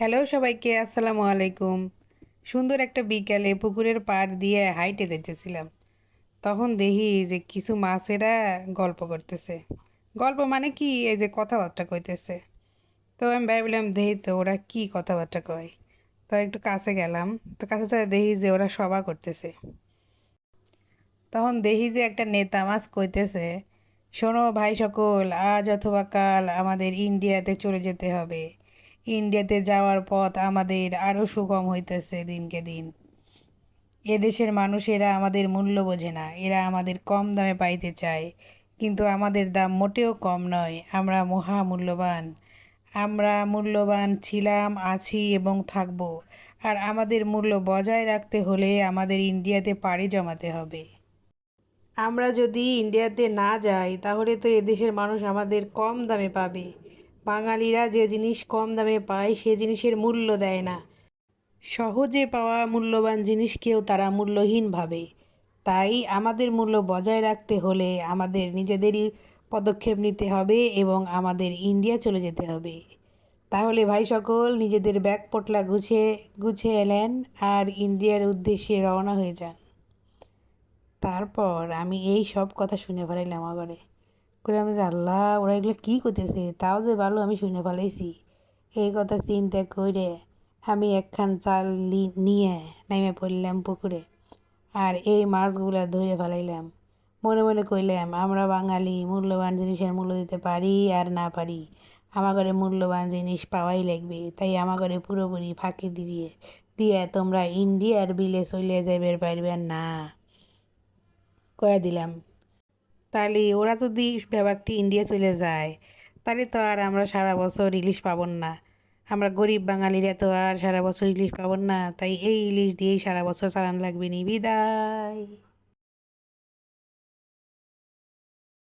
Hello সবাইকে, আসসালামু আলাইকুম। সুন্দর একটা বিকালে পুকুরের পাড় দিয়ে হাইটে যেতেছিলাম। তখন দেখি যে কিছু মাছেরা গল্প করতেছে। গল্প মানে কি? এই যে কথাবার্তা কইতেছে। তো আমি ভাবলাম দেখি তো, ওরা কি কথাবার্তা কয়? তো একটু কাছে গেলাম। তো কাছে যাই দেখি যে ওরা সভা করতেছে। তখন দেখি যে একটা নেতা মাছ কইতেছে, শোনো ভাই সকল, আজ অথবা কাল আমাদের ইন্ডিয়াতে চলে যেতে হবে। ইন্ডিয়াতে যাওয়ার পথ আমাদের আরও সুগম হইতেছে দিনকে দিন। এদেশের মানুষেরা আমাদের মূল্য বোঝে না, এরা আমাদের কম দামে পাইতে চায়। কিন্তু আমাদের দাম মোটেও কম নয়, আমরা মহা মূল্যবান আমরা মূল্যবান ছিলাম, আছি এবং থাকব। আর আমাদের মূল্য বজায় রাখতে হলে আমাদের ইন্ডিয়াতে পাড়ি জমাতে হবে। আমরা যদি ইন্ডিয়াতে না যাই, তাহলে তো এদেশের মানুষ আমাদের কম দামে পাবে। বাঙালিরা যে জিনিস কম দামে পায়, সে জিনিসের মূল্য দেয় না। সহজে পাওয়া মূল্যবান জিনিসকেও তারা মূল্যহীন ভাবে। তাই আমাদের মূল্য বজায় রাখতে হলে আমাদের নিজেদেরই পদক্ষেপ নিতে হবে এবং আমাদের ইন্ডিয়া চলে যেতে হবে। তাহলে ভাই সকল, নিজেদের ব্যাগ পটলা গুছিয়ে গুছিয়ে এলেন আর ইন্ডিয়ার উদ্দেশ্যে রওনা হয়ে যান। তারপর আমি এই সব কথা শুনে ফেলাইলাম আগরে করে আমি যে, আল্লাহ, ওরা এগুলো কী করতেছে? তাও যে ভালো, আমি শুনে ফেলাইছি। এই কথা চিন্তা করে আমি একখান চাল নিয়ে নেমে পড়লাম পুকুরে আর এই মাছগুলা ধরে ফেলাইলাম। মনে মনে কইলাম, আমরা বাঙালি, মূল্যবান জিনিসের মূল্য দিতে পারি আর না পারি। আমার ঘরে মূল্যবান জিনিস পাওয়াই লাগবে। তাই আমার ঘরে পুরোপুরি ফাঁকি দিয়ে দিয়ে তোমরা ইন্ডিয়ার বিলে চলে যাবে পারবেন না। কয়ে দিলাম। তাহলে ওরা যদি ব্যাপারটি ইন্ডিয়া চলে যায়, তাহলে তো আর আমরা সারা বছর ইলিশ পাবন না। আমরা গরিব বাঙালিরা তো আর সারা বছর ইলিশ পাবন না, তাই এই ইলিশ দিয়েই সারা বছর চালান লাগবে নি। বিদায়।